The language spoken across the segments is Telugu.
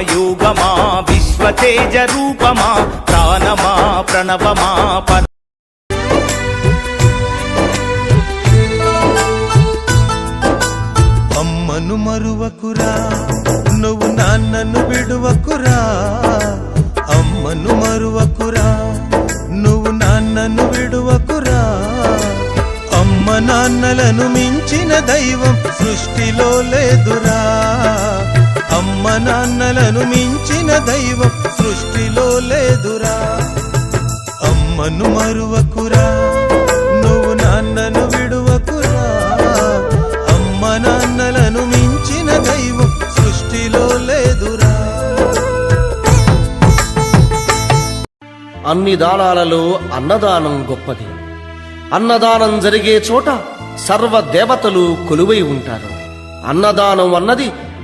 యోగమా విశ్వతేజ రూపమా ప్రాణమా ప్రణవమా పర అమ్మను మరువకురా నువ్వు నాన్నను విడువకురా. అమ్మను మరువకురా నువ్వు నాన్నను విడువకురా. అమ్మ నాన్నలను మించిన దైవం సృష్టిలో లేదురా. అమ్మ నాన్నలను మించిన దైవం సృష్టిలో లేదురా. అమ్మను మరువకురా నువ్వు నాన్నను విడువకురా. అమ్మ నాన్నలను మించిన దైవం సృష్టిలో లేదురా. అన్ని దానాలలో అన్నదానం గొప్పది. అన్నదానం జరిగే చోట సర్వ దేవతలు కొలువై ఉంటారు. అన్నదానం అన్నది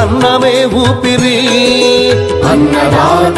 అన్నమే ఊపిరి. అన్నదాత